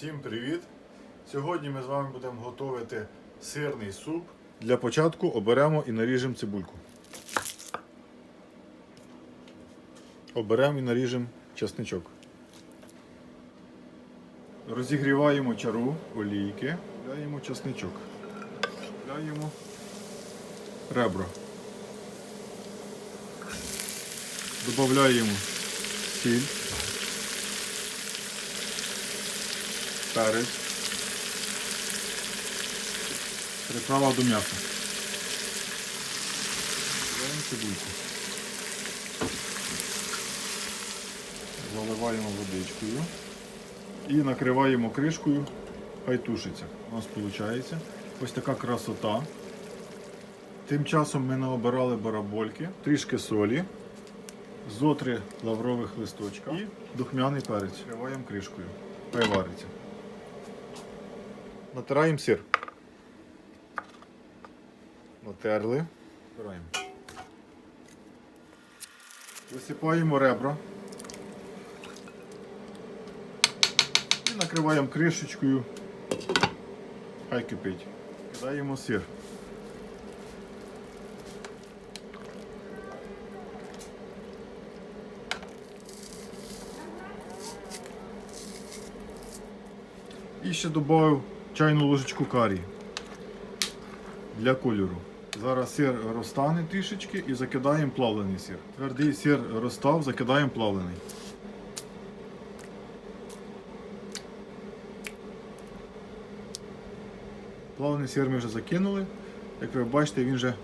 Всім привіт! Сьогодні ми з вами будемо готувати сирний суп. Для початку оберемо і наріжемо цибульку. Оберемо і наріжемо чесничок. Розігріваємо чару олійки, даємо чесничок. Даємо ребра. Додаємо сіль. Перець, приправа до м'яса. Додаємо цибульку. Заливаємо водичкою і накриваємо кришкою, хай тушиться. У нас виходить ось така красота. Тим часом ми наобирали барабольки, трішки солі, зотри лаврових листочка і духмяний перець. Накриваємо кришкою. Хай вариться. Натираємо сир. Натерли. Збираємо. Висипаємо ребра. І накриваємо кришечкою. Хай кипить. Кидаємо сир. І ще додав чайну ложечку карі для кольору. Зараз сир розтане трішечки і закидаємо плавлений сир. Твердий сир розстав, закидаємо плавлений. Плавлений сир ми вже закинули. Як ви бачите, він вже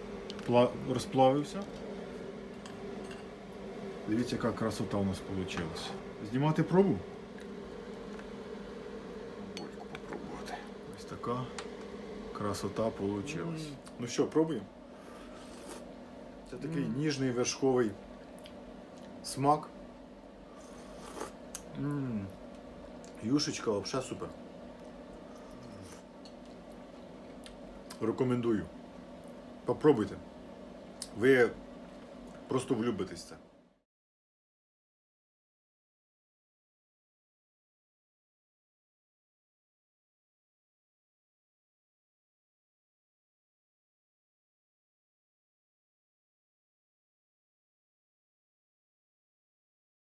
розплавився. Дивіться, яка красота у нас вийшла. Знімати пробу? Така красота вийшла. Ну що, пробуємо? Це такий ніжний вершковий смак. М. Юшечка взагалі супер. Рекомендую. Попробуйте. Ви просто влюбитесь в це.